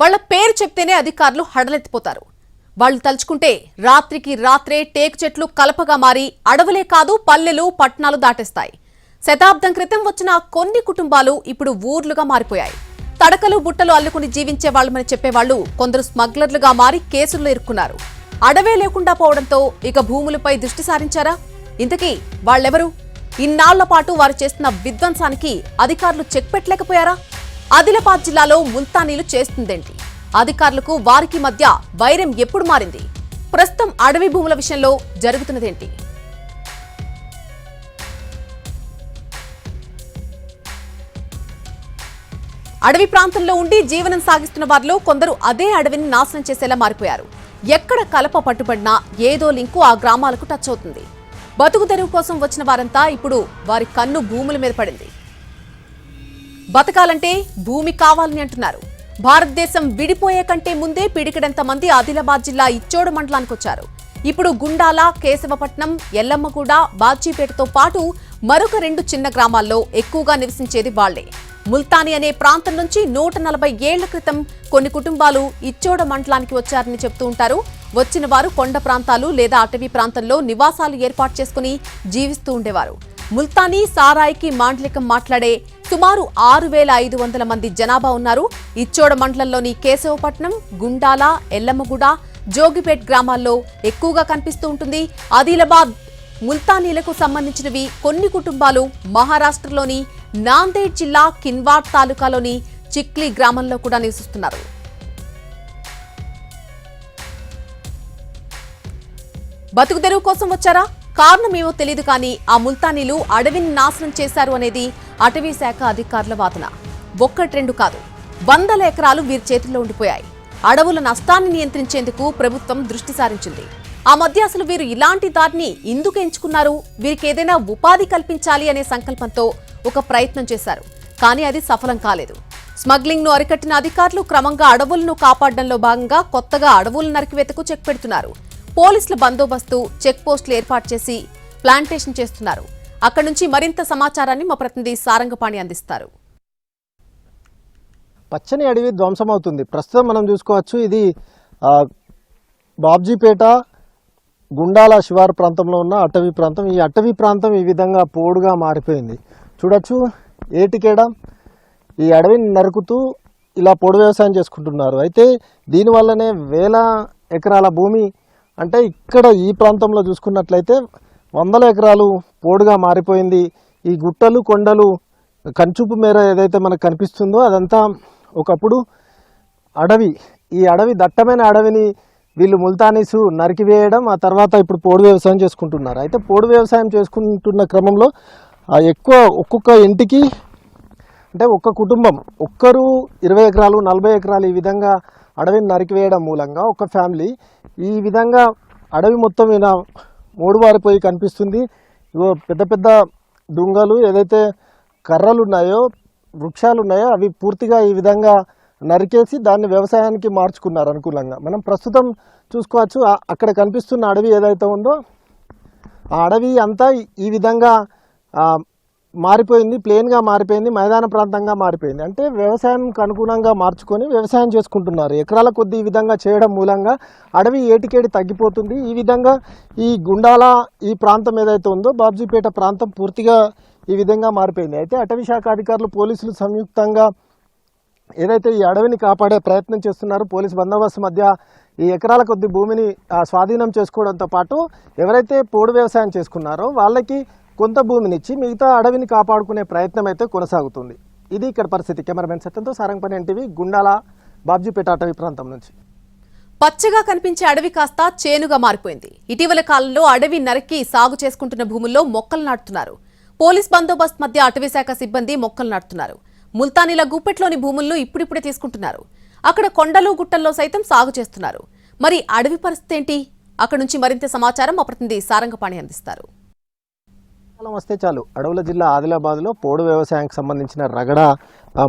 వాళ్ళ పేరు చెప్తేనే అధికారులు హడలెత్తిపోతారు. వాళ్ళు తలుచుకుంటే రాత్రికి రాత్రే టేకు చెట్లు కలపగా మారి అడవులే కాదు పల్లెలు పట్టణాలు దాటేస్తాయి. శతాబ్దం క్రితం వచ్చిన కొన్ని కుటుంబాలు ఇప్పుడు ఊర్లుగా మారిపోయాయి. తడకలు బుట్టలు అల్లుకుని జీవించే వాళ్ళమని చెప్పేవాళ్ళు కొందరు స్మగ్లర్లుగా మారి కేసుల్లో ఇరుక్కున్నారు. అడవే లేకుండా పోవడంతో ఇక భూములపై దృష్టి సారించారా? ఇంతకీ వాళ్ళెవరు? ఇన్నాళ్ళ పాటు వారు చేస్తున్న విధ్వంసానికి అధికారులు చెక్ పెట్టలేకపోయారా? ఆదిలాబాద్ జిల్లాలో ముల్తానీలు చేస్తుందేంటి? అధికారులకు వారికి మధ్య వైరం ఎప్పుడు మారింది? ప్రస్తుతం అడవి భూముల విషయంలో జరుగుతున్నదేంటి? అడవి ప్రాంతంలో ఉండి జీవనం సాగిస్తున్న వారిలో కొందరు అదే అడవిని నాశనం చేసేలా మారిపోయారు. ఎక్కడ కలప పట్టుబడినా ఏదో లింకు ఆ గ్రామాలకు టచ్ అవుతుంది. బతుకు తెరువు కోసం వచ్చిన వారంతా ఇప్పుడు వారి కన్ను భూముల మీద పడింది. బతకాలంటే భూమి కావాలని అంటున్నారు. భారతదేశం విడిపోయే కంటే ముందే పిడికిడంత మంది ఆదిలాబాద్ జిల్లా ఇచ్చోడు మండలానికి వచ్చారు. ఇప్పుడు గుండాల కేశవపట్నం ఎల్లమ్మగూడ బాచీపేటతో పాటు మరొక రెండు చిన్న గ్రామాల్లో ఎక్కువగా నివసించేది వాళ్ళే. ముల్తాని అనే ప్రాంతం నుంచి నూట నలభై ఏళ్ళ క్రితం కొన్ని కుటుంబాలు ఇచ్చోడ మండలానికి వచ్చారని చెప్తూ ఉంటారు. వచ్చిన వారు కొండ ప్రాంతాలు లేదా అటవీ ప్రాంతంలో నివాసాలు ఏర్పాటు చేసుకుని జీవిస్తూ ఉండేవారు. ముల్తానీ సారాయికి మాండలికం మాట్లాడే సుమారు ఆరు వేల ఐదు వందల మంది జనాభా ఉన్నారు. ఇచ్చోడ మండలంలోని కేశవపట్నం గుండాల ఎల్లమ్మగూడ జోగిపేట్ గ్రామాల్లో ఎక్కువగా కనిపిస్తూ ఉంటుంది. ఆదిలాబాద్ ముల్తానీలకు సంబంధించినవి కొన్ని కుటుంబాలు మహారాష్ట్రలోని నాందేడ్ జిల్లా కిన్వాడ్ తాలూకాలోని చిక్లీ గ్రామంలో కూడా నివసిస్తున్నారు. బతుకు తెరువు కోసం వచ్చారా? కారణమేమో తెలియదు కానీ ఆ ముల్తానీలు అడవిని నాశనం చేశారు అనేది అటవీ శాఖ అధికారుల వాదన. ఒక్కటి రెండు కాదు. వందల ఎకరాలు వీరి చేతుల్లో ఉండిపోయాయి. అడవుల నష్టాన్ని నియంత్రించేందుకు ప్రభుత్వం దృష్టి సారించింది. ఆ మధ్య అసలు వీరు ఇలాంటి దారిని ఎందుకు ఎంచుకున్నారు? వీరికి ఏదైనా ఉపాధి కల్పించాలి అనే సంకల్పంతో ఒక ప్రయత్నం చేశారు. కానీ అది సఫలం కాలేదు. స్మగ్లింగ్ను అరికట్టిన అధికారులు క్రమంగా అడవులను కాపాడడంలో భాగంగా కొత్తగా అడవుల నరికివేతకు చెక్ పెడుతున్నారు. పోలీసుల బందోబస్తు చెక్ పోస్టులు ఏర్పాటు చేసి ప్లాంటేషన్ చేస్తున్నారు. అక్కడి నుంచి మరింత సమాచారాన్ని మా ప్రతినిధి సారంగపాణి అందిస్తారు. పచ్చని అడవి ధ్వంసమవుతుంది. ప్రస్తుతం మనం చూసుకోవచ్చు ఇది బాబ్జీపేట గుండాల శివారు ప్రాంతంలో ఉన్న అటవీ ప్రాంతం. ఈ అటవీ ప్రాంతం ఈ విధంగా పోడుగా మారిపోయింది. చూడొచ్చు ఏటికేడ ఈ అడవిని నరుకుతూ ఇలా పొడి వ్యవసాయం చేసుకుంటున్నారు. అయితే దీనివల్లనే వేల ఎకరాల భూమి అంటే ఇక్కడ ఈ ప్రాంతంలో చూసుకున్నట్లయితే వందల ఎకరాలు పోడుగా మారిపోయింది. ఈ గుట్టలు కొండలు కంచుపు మేర ఏదైతే మనకు కనిపిస్తుందో అదంతా ఒకప్పుడు అడవి. ఈ అడవి దట్టమైన అడవిని వీళ్ళు ముల్తానీసు నరికివేయడం ఆ తర్వాత ఇప్పుడు పోడు వ్యవసాయం చేసుకుంటున్నారు. అయితే పోడు వ్యవసాయం చేసుకుంటున్న క్రమంలో ఆ ఎక్కువ ఒక్కొక్క ఇంటికి అంటే ఒక్క కుటుంబం ఒక్కరు ఇరవై ఎకరాలు నలభై ఎకరాలు ఈ విధంగా అడవిని నరికివేయడం మూలంగా ఒక ఫ్యామిలీ. ఈ విధంగా అడవి మొత్తం ఈయన మూడువారిపోయి కనిపిస్తుంది. ఇగో పెద్ద పెద్ద డుంగలు ఏదైతే కర్రలు ఉన్నాయో వృక్షాలు ఉన్నాయో అవి పూర్తిగా ఈ విధంగా నరికేసి దాన్ని వ్యవసాయానికి మార్చుకున్నారు అనుకూలంగా. మనం ప్రస్తుతం చూసుకోవచ్చు అక్కడ కనిపిస్తున్న అడవి ఏదైతే ఉందో ఆ అడవి అంతా ఈ విధంగా మారిపోయింది ప్లేన్గా మారిపోయింది మైదాన ప్రాంతంగా మారిపోయింది. అంటే వ్యవసాయానికి అనుగుణంగా మార్చుకొని వ్యవసాయం చేసుకుంటున్నారు. ఎకరాల కొద్ది ఈ విధంగా చేయడం మూలంగా అడవి ఏటికేడి తగ్గిపోతుంది. ఈ విధంగా ఈ గుండాల ఈ ప్రాంతం ఏదైతే ఉందో బాబ్జీపేట ప్రాంతం పూర్తిగా ఈ విధంగా మారిపోయింది. అయితే అటవీ శాఖ అధికారులు పోలీసులు సంయుక్తంగా ఏదైతే ఈ అడవిని కాపాడే ప్రయత్నం చేస్తున్నారు పోలీస్ బందోబస్తు మధ్య ఈ ఎకరాల కొద్ది భూమిని ఆ, స్వాధీనం చేసుకోవడంతో పాటు ఎవరైతే పోడు వ్యవసాయం చేసుకున్నారో వాళ్ళకి కొంత భూమినిచ్చి మిగతా అడవిని కాపాడుకునే ప్రయత్నం అయితే కొనసాగుతుంది. ఇది ఇక్కడ పరిస్థితి. కెమెరామెన్ సత్యంతో సారంగపని ఎన్టీవీ గుండాల బాబ్జీపేట అటవీ ప్రాంతం నుంచి. పచ్చగా కనిపించే అడవి కాస్త చేనుగా మారిపోయింది. ఇటీవల కాలంలో అడవి నరికి సాగు చేసుకుంటున్న భూముల్లో మొక్కలు నాటుతున్నారు. పోలీస్ బందోబస్తు మధ్య అటవీ శాఖ సిబ్బంది మొక్కలు నాటుతున్నారు. ముల్తానీల గుప్పెట్లోని భూములను ఇప్పుడిప్పుడే తీసుకుంటున్నారు. అక్కడ కొండలు గుట్టల్లో సైతం సాగు చేస్తున్నారు. మరి అడవి పరిస్థితి ఏంటి? అక్కడ నుంచి మరింత సమాచారం మా ప్రతినిధి సారంగపాణి అందిస్తారు. వర్షాకాలం వస్తే చాలు. అడవుల జిల్లా ఆదిలాబాద్లో పోడు వ్యవసాయానికి సంబంధించిన రగడ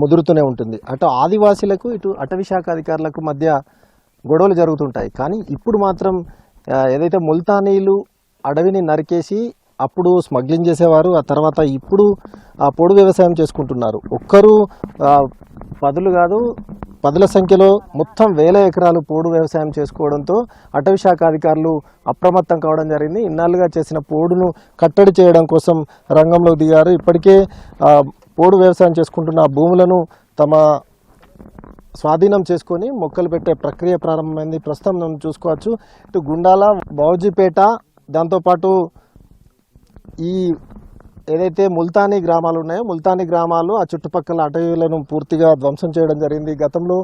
ముదురుతూనే ఉంటుంది. అటు ఆదివాసీలకు ఇటు అటవీ శాఖ అధికారులకు మధ్య గొడవలు జరుగుతుంటాయి. కానీ ఇప్పుడు మాత్రం ఏదైతే ముల్తానీలు అడవిని నరికేసి అప్పుడు స్మగ్లింగ్ చేసేవారు ఆ తర్వాత ఇప్పుడు ఆ పొడు వ్యవసాయం చేసుకుంటున్నారు. ఒక్కరు పదులు కాదు పదుల సంఖ్యలో మొత్తం వేల ఎకరాలు పోడు వ్యవసాయం చేసుకోవడంతో అటవీశాఖ అధికారులు అప్రమత్తం కావడం జరిగింది. ఇన్నాళ్ళుగా చేసిన పోడును కట్టడి చేయడం కోసం రంగంలో దిగారు. ఇప్పటికే పోడు వ్యవసాయం చేసుకుంటున్న భూములను తమ స్వాధీనం చేసుకొని మొక్కలు పెట్టే ప్రక్రియ ప్రారంభమైంది. ప్రస్తుతం మనం చూసుకోవచ్చు. ఇటు గుండాల బౌజీపేట దాంతోపాటు ఈ ఏదైతే ముల్తానీ గ్రామాలు ఉన్నాయో ముల్తానీ గ్రామాలు ఆ చుట్టుపక్కల అటవీలను పూర్తిగా ధ్వంసం చేయడం జరిగింది. గతంలో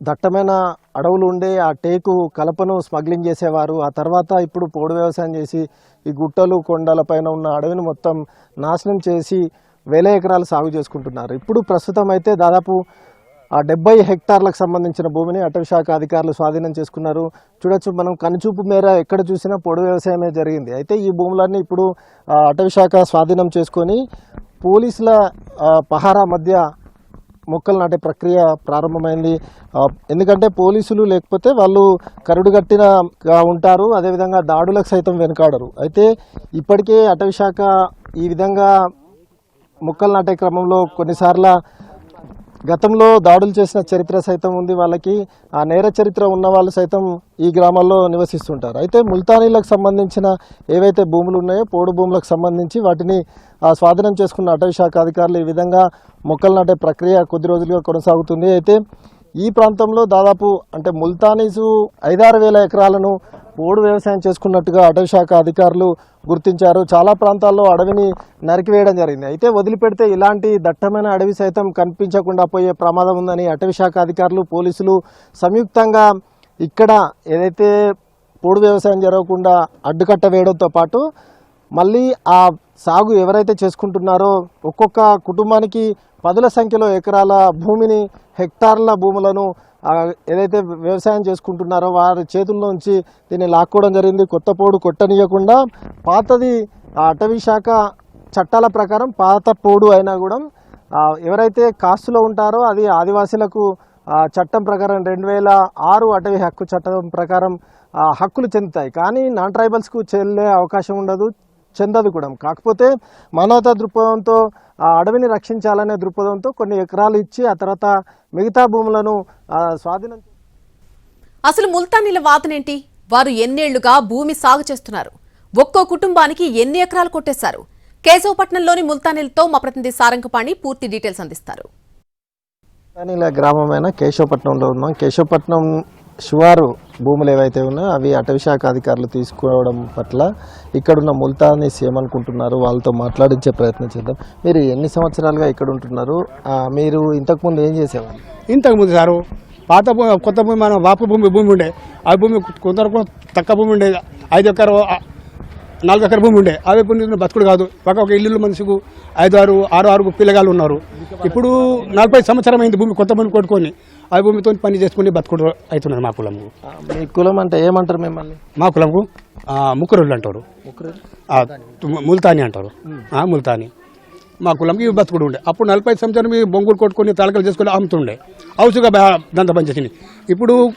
దట్టమైన అడవులు ఉండే ఆ టేకు కలపను స్మగ్లింగ్ చేసేవారు. ఆ తర్వాత ఇప్పుడు పోడు వ్యవసాయం చేసి ఈ గుట్టలు కొండల పైన ఉన్న అడవిని మొత్తం నాశనం చేసి వేల ఎకరాలు సాగు చేసుకుంటున్నారు. ఇప్పుడు ప్రస్తుతం అయితే దాదాపు ఆ డెబ్బై హెక్టార్లకు సంబంధించిన భూమిని అటవీ శాఖ అధికారులు స్వాధీనం చేసుకున్నారు. చూడొచ్చు మనం కనుచూపు మేర ఎక్కడ చూసినా పొడి వ్యవసాయమే జరిగింది. అయితే ఈ భూములన్నీ ఇప్పుడు అటవీశాఖ అటవీ శాఖ స్వాధీనం చేసుకొని పోలీసుల పహారా మధ్య మొక్కలు నాటే ప్రక్రియ ప్రారంభమైంది. ఎందుకంటే పోలీసులు లేకపోతే వాళ్ళు కరుడుగట్టిన ఉంటారు అదేవిధంగా దాడులకు సైతం వెనుకాడరు. అయితే ఇప్పటికే అటవీ శాఖ ఈ విధంగా మొక్కలు నాటే క్రమంలో కొన్నిసార్లు గతంలో దాడులు చేసిన చరిత్ర సైతం ఉంది వాళ్ళకి. ఆ నేర చరిత్ర ఉన్న వాళ్ళు సైతం ఈ గ్రామాల్లో నివసిస్తుంటారు. అయితే ముల్తానీలకు సంబంధించిన ఏవైతే భూములు ఉన్నాయో పోడు భూములకు సంబంధించి వాటిని స్వాధీనం చేసుకున్న అటవీ శాఖ అధికారులు ఈ విధంగా మొక్కలు నాటే ప్రక్రియ కొద్ది రోజులుగా కొనసాగుతుంది. అయితే ఈ ప్రాంతంలో దాదాపు అంటే ముల్తానీసు ఐదారు వేల ఎకరాలను పోడు వ్యవసాయం చేసుకున్నట్టుగా అటవీ శాఖ అధికారులు గుర్తించారు. చాలా ప్రాంతాల్లో అడవిని నరికివేయడం జరిగింది. అయితే వదిలిపెడితే ఇలాంటి దట్టమైన అడవి సైతం కనిపించకుండా పోయే ప్రమాదం ఉందని అటవీ శాఖ అధికారులు పోలీసులు సంయుక్తంగా ఇక్కడ ఏదైతే పోడు వ్యవసాయం జరగకుండా అడ్డుకట్ట వేయడంతో పాటు మళ్ళీ ఆ సాగు ఎవరైతే చేసుకుంటున్నారో ఒక్కొక్క కుటుంబానికి పదుల సంఖ్యలో ఎకరాల భూమిని హెక్టార్ల భూములను ఏదైతే వ్యవసాయం చేసుకుంటున్నారో వారి చేతుల్లోంచి దీన్ని లాక్కోవడం జరిగింది. కొత్త పోడు కొట్టనీయకుండా పాతది అటవీ శాఖ చట్టాల ప్రకారం పాత పోడు అయినా కూడా ఎవరైతే కాస్తులో ఉంటారో అది ఆదివాసీలకు చట్టం ప్రకారం రెండు వేల ఆరు అటవీ హక్కు చట్టం ప్రకారం హక్కులు చెందుతాయి. కానీ నాన్ ట్రైబల్స్కు చెల్లే అవకాశం ఉండదు. చెందదు కూడా. కాకపోతే మానవతా దృక్పథంతో ఆ అడవిని రక్షించాలనే దృక్పథంతో కొన్ని ఎకరాలు ఇచ్చి ఆ తర్వాత మిగతా భూములను స్వాధీనం అసలు ముల్తానీల వాదనేంటి వారు ఎన్నేళ్ళుగా భూమి సాగు చేస్తున్నారు. ఒక్కో కుటుంబానికి ఎన్ని ఎకరాలు కొట్టేశారు? కేశవపట్నంలోని ముల్తానీలతో మా ప్రతినిధి సారంగపాణి పూర్తి డీటెయిల్స్ అందిస్తారు. ఇలా గ్రామమైన కేశవపట్నంలో ఉన్నాం. కేశవపట్నం షువారు భూములు ఏవైతే ఉన్నాయో అవి అటవీశాఖ అధికారులు తీసుకోవడం పట్ల ఇక్కడున్న ముల్తానీస్ ఏమనుకుంటున్నారు వాళ్ళతో మాట్లాడించే ప్రయత్నం చేద్దాం. మీరు ఎన్ని సంవత్సరాలుగా ఇక్కడ ఉంటున్నారు? మీరు ఇంతకుముందు ఏం చేసేవాళ్ళు? ఇంతకుముందు సారు పాత భూమి కొత్త భూమి మన వాపు భూమి భూమి ఉండే. ఆ భూమి కొందరు తక్కువ భూమి ఉండే. ఐదు ఎకర నాలుగు ఎకర భూమి ఉండే. అవి ఇప్పుడు బతుకుడు కాదు. ఒక ఒక ఇల్లు మనిషికు ఐదు ఆరు ఆరు ఆరు పిల్లగాళ్ళు ఉన్నారు. ఇప్పుడు నలభై సంవత్సరం అయింది భూమి కొత్త భూమి కొట్టుకొని ఆ భూమితో పని చేసుకుని బతుకుడు అవుతున్నారు మా కులము. మీ కులం అంటే ఏమంటారు మిమ్మల్ని? మా కులంకు ఆ, ముక్కురుళ్ళు అంటారు. ము- ముల్తాని అంటారు. ఆ, ముల్తాని. మా కులంకి బతుకుడు ఉండే. అప్పుడు నలభై సంవత్సరం ఈ బొంగులు కొట్టుకొని తలకలు చేసుకొని అమ్ముతుండే. హౌస్గా దంత పనిచేసింది ఇప్పుడు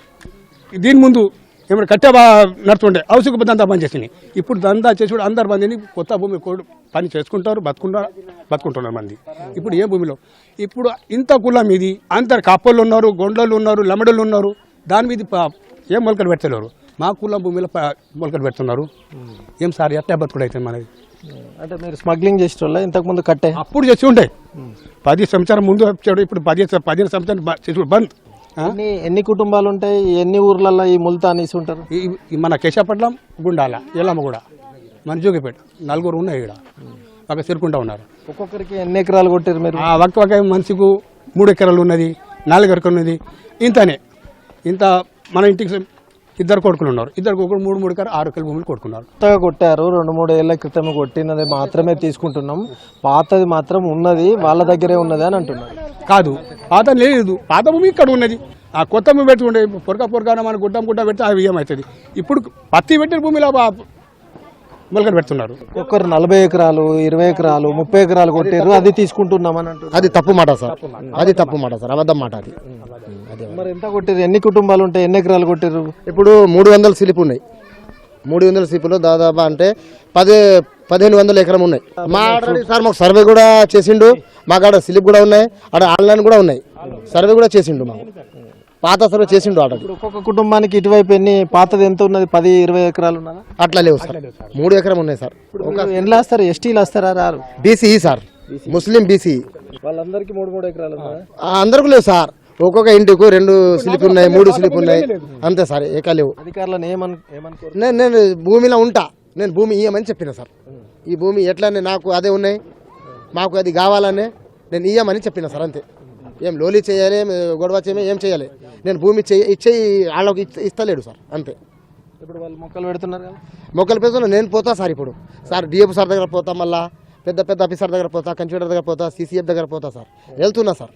దీని ముందు ఏమైనా కట్టే బా నడుతుండే హౌస్గా దంతా పనిచేసింది ఇప్పుడు దందా చేసి అందరు మందిని కొత్త భూమి కొడు పని చేసుకుంటారు బతుకుంటారు బతుకుంటున్నారు మంది. ఇప్పుడు ఏ భూమిలో? ఇప్పుడు ఇంత కులం ఇది. అందరు కప్పలు ఉన్నారు గొండలు ఉన్నారు లమడలు ఉన్నారు. దాని మీద ఏం మొలకలు పెడతలేరు. మా కులం భూమిలో మొలకలు పెడుతున్నారు. ఏం సార్ ఎట్లా బతుకుడు అయితే మనది. అంటే మీరు స్మగ్లింగ్ చేసిన వాళ్ళ ఇంతకుముందు కట్టే? అప్పుడు చేసి ఉండే. పది సంవత్సరం ముందు వచ్చాడు ఇప్పుడు పది పదిహేను సంవత్సరం బంద్? ఎన్ని కుటుంబాలు ఉంటాయి? ఎన్ని ఊర్లలో ఈ ముల్తానీస్ ఉంటారు? ఈ- ఈ మన కేశపట్నం గుండాల ఎల్లమ్మ కూడా మన జోగిపేట నలుగురు ఉన్నాయి ఇక్కడ ఒక సిరుకుంటా ఉన్నారు. ఒక్కొక్కరికి ఎన్ని ఎకరాలు కొట్టారు మీరు? ఆ ఒక్క ఒక మనిషికు మూడు ఎకరాలు ఉన్నది నాలుగు ఎకరాలు ఉన్నది. ఇంతనే. ఇంత మన ఇంటికి ఇద్దరు కొడుకులు ఉన్నారు. ఇద్దరు కొడుకులు మూడు మూడు ఎకరాలు ఆరు ఎకరాల భూములు కొడుకున్నారు కొత్తగా కొట్టారు రెండు మూడు ఏళ్ళ క్రితం కొట్టినది మాత్రమే తీసుకుంటున్నాం. పాతది మాత్రం ఉన్నది వాళ్ళ దగ్గరే ఉన్నది అని అంటున్నారు. కాదు పాత లేదు. పాత భూమి ఇక్కడ ఉన్నది. ఆ కొత్త భూమి పెట్టుకుంటే పొరక పొరక మన గుడ్డం గుడ్డ పెడితే అవి ఏమవుతుంది ఇప్పుడు పత్తి పెట్టిన భూమిలో మొలకలు పెడుతున్నారు. ఒక్కరు నలభై ఎకరాలు ఇరవై ఎకరాలు ముప్పై ఎకరాలు కొట్టారు అది తీసుకుంటున్నామని అది తప్పు మాట సార్. అది తప్పు మాట సార్. అబద్ధం మాట అది. అది మరి ఎంత కొట్టారు ఎన్ని కుటుంబాలు ఉంటాయి? ఎన్ని ఎకరాలు కొట్టారు ఇప్పుడు మూడు వందల స్లిప్ ఉన్నాయి. మూడు వందల స్లిప్లో దాదాపు అంటే పది పదిహేను వందల ఎకరం ఉన్నాయి. మా సార్. మాకు సర్వే కూడా చేసిండు. మాకు ఆడ స్లిప్ కూడా ఉన్నాయి. ఆడ ఆన్లైన్ కూడా ఉన్నాయి. సర్వే కూడా చేసిండు మాకు. పాత సర్వే చేసిండు ఆల్రెడీ ఒక్కొక్క కుటుంబానికి ఇటువైపు ఎన్ని పాతది ఎంత ఉన్నది? పది ఇరవై ఎకరాలు ఉన్నదా? అట్లా లేవు సార్. మూడు ఎకరం ఉన్నాయి సార్. ఎన్ని వస్తారు? ఎస్టీలు వస్తారా? రారు? BCE sir. ముస్లిం బీసీ. వాళ్ళందరికీ మూడు మూడు ఎకరాలు అందరికీ లేవు సార్. ఒక్కొక్క ఇంటికి రెండు స్లిప్ ఉన్నాయి మూడు స్లిప్ ఉన్నాయి. అంతే సార్ ఏకా లేవు. అధికారులను ఏమను నేను నేను భూమిలో ఉంటా. నేను భూమి ఇయ్యమని చెప్పిన సార్. ఈ భూమి ఎట్లనే నాకు అదే ఉన్నాయి. మాకు అది కావాలనే నేను ఇయ్యమని చెప్పిన సార్ అంతే. ఏం లోలి చేయాలి ఏం గొడవ చేయమే ఏం చేయాలి? నేను భూమి చేయ ఇచ్చే వాళ్ళకి ఇస్తలేడు సార్ అంతే. ఇప్పుడు వాళ్ళు మొక్కలు పెడుతున్నారు కదా. మొక్కల పేరుతో నేను పోతా సార్ ఇప్పుడు. సార్ డిఎఫ్ సార్ దగ్గర పోతా మళ్ళా. పెద్ద పెద్ద ఆఫీసర్ దగ్గర పోతా కంప్యూటర్ దగ్గర పోతా సీసీఎఫ్ దగ్గర పోతా సార్. వెళ్తున్నా సార్.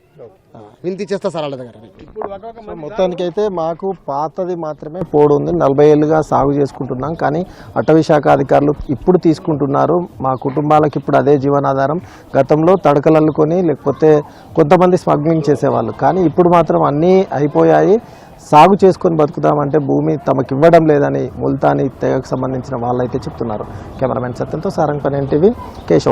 ఆ, వినతి చేస్తా సార్ వాళ్ళ దగ్గర మొత్తానికి అయితే మాకు పాతది మాత్రమే పోడు ఉంది. నలభై ఏళ్ళుగా సాగు చేసుకుంటున్నాం. కానీ అటవీ శాఖ అధికారులు ఇప్పుడు తీసుకుంటున్నారు. మా కుటుంబాలకు ఇప్పుడు అదే జీవనాధారం. గతంలో తడకలల్లుకొని లేకపోతే కొంతమంది స్మగ్లింగ్ చేసేవాళ్ళు. కానీ ఇప్పుడు మాత్రం అన్నీ అయిపోయాయి. సాగు చేసుకొని బతుకుతామంటే భూమి తమకు ఇవ్వడం లేదని ముల్తానీ తెగకు సంబంధించిన వాళ్ళైతే చెప్తున్నారు. కెమెరామెన్ సత్యంతో సారంగ్ పని ఎన్టీవీ కేశవ్.